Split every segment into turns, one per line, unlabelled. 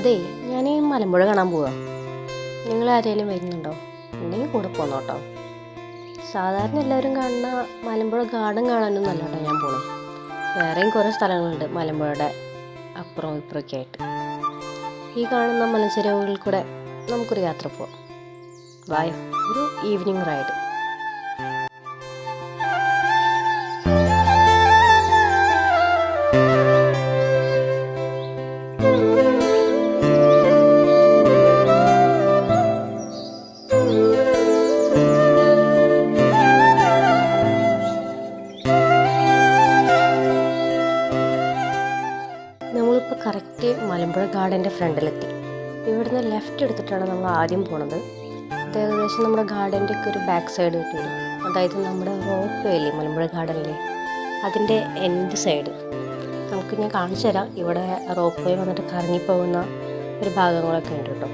അതെ ഞാൻ മലമ്പുഴ കാണാൻ പോവാ. നിങ്ങൾ ആരെങ്കിലും വരുന്നുണ്ടോ? ഉണ്ടെങ്കിൽ കൂടെ പോന്നോട്ടോ സാധാരണ എല്ലാവരും കാണുന്ന മലമ്പുഴ ഗാർഡൻ കാണാനും നല്ല കേട്ടോ ഞാൻ പോകണം വേറെയും കുറേ സ്ഥലങ്ങളുണ്ട് മലമ്പുഴയുടെ അപ്പുറം ഇപ്പുറമൊക്കെ ആയിട്ട്. ഈ കാണുന്ന മലഞ്ചെരുവുകളിൽ കൂടെ നമുക്കൊരു യാത്ര പോവാം. ബായ് ഒരു ഈവനിങ് റൈഡ് മലമ്പുഴ ഗാർഡന്റെ ഫ്രണ്ടിലെത്തി. ഇവിടുന്ന് ലെഫ്റ്റ് എടുത്തിട്ടാണ് നമ്മൾ ആദ്യം പോണത്. അത് ഏകദേശം നമ്മുടെ ഗാർഡന്റെ ഒക്കെ ഒരു ബാക്ക് സൈഡ് കിട്ടി അതായത് നമ്മുടെ റോപ്പ് വേലി മലമ്പുഴ ഗാർഡനിലെ അതിന്റെ എൻഡ് സൈഡ് നമുക്ക് ഞാൻ കാണിച്ചു തരാം ഇവിടെ റോപ്പ് വേ വന്നിട്ട് കറങ്ങിപ്പോകുന്ന ഒരു ഭാഗങ്ങളൊക്കെ ഉണ്ട് കേട്ടോ.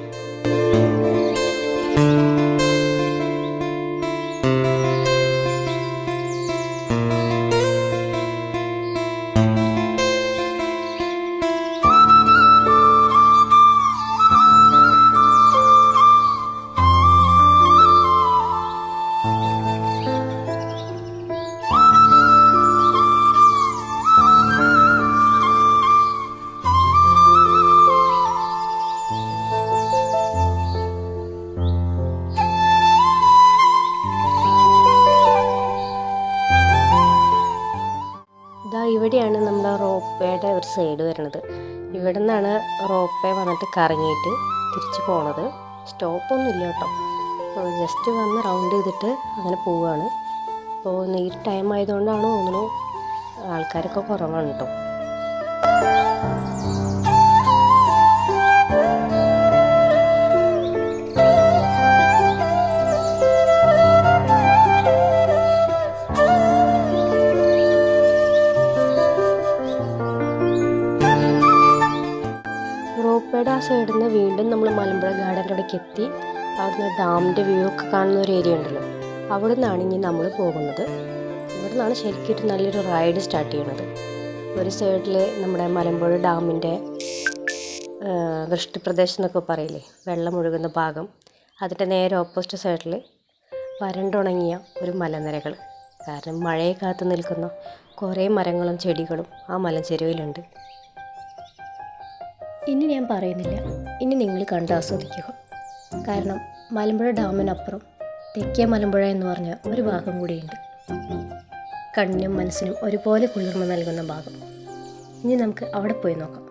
ഇവിടെയാണ് നമ്മുടെ റോപ്പേയുടെ ഒരു സൈഡ് വരുന്നത്. ഇവിടെ നിന്നാണ് റോപ്പേ വന്നിട്ട് കറങ്ങിയിട്ട് തിരിച്ച് പോണത്. സ്റ്റോപ്പൊന്നും ഇല്ല കേട്ടോ ജസ്റ്റ് വന്ന് റൗണ്ട് ചെയ്തിട്ട് അങ്ങനെ പോവുകയാണ് അപ്പോൾ ഈ ടൈം ആയതുകൊണ്ടാണ് തോന്നുന്നു ആൾക്കാരൊക്കെ കുറവാണ് കേട്ടോ റോപ്പയുടെ ആ സൈഡിൽ നിന്ന് വീണ്ടും നമ്മൾ മലമ്പുഴ ഗാർഡന്റെ അവിടേക്ക് എത്തി. അവിടുന്ന് ഡാമിന്റെ വ്യൂ ഒക്കെ കാണുന്ന ഒരു ഏരിയ ഉണ്ടല്ലോ. അവിടെ നിന്നാണ് ഇനി നമ്മൾ പോകുന്നത്. ഇവിടെ നിന്നാണ് ശരിക്കും നല്ലൊരു റൈഡ് സ്റ്റാർട്ട് ചെയ്യണത്. ഒരു സൈഡിൽ നമ്മുടെ മലമ്പുഴ ഡാമിന്റെ വൃഷ്ടിപ്രദേശം എന്നൊക്കെ പറയില്ലേ? വെള്ളം ഒഴുകുന്ന ഭാഗം. അതിന്റെ നേരെ ഓപ്പോസിറ്റ് സൈഡിൽ വരണ്ടുണങ്ങിയ ഒരു മലനിരകൾ. കാരണം മഴയെ കാത്തു നിൽക്കുന്ന കുറേ മരങ്ങളും ചെടികളും ആ മലഞ്ചെരുവിലുണ്ട്. ഇനി ഞാൻ പറയുന്നില്ല. ഇനി നിങ്ങൾ കണ്ട് ആസ്വദിക്കുക. കാരണം മലമ്പുഴ ഡാമിനപ്പുറം തെക്കേ മലമ്പുഴ എന്ന് പറഞ്ഞ ഒരു ഭാഗം കൂടിയുണ്ട്. കണ്ണിനും മനസ്സിനും ഒരുപോലെ കുളിർമ നൽകുന്ന ഭാഗം. ഇനി നമുക്ക് അവിടെ പോയി നോക്കാം.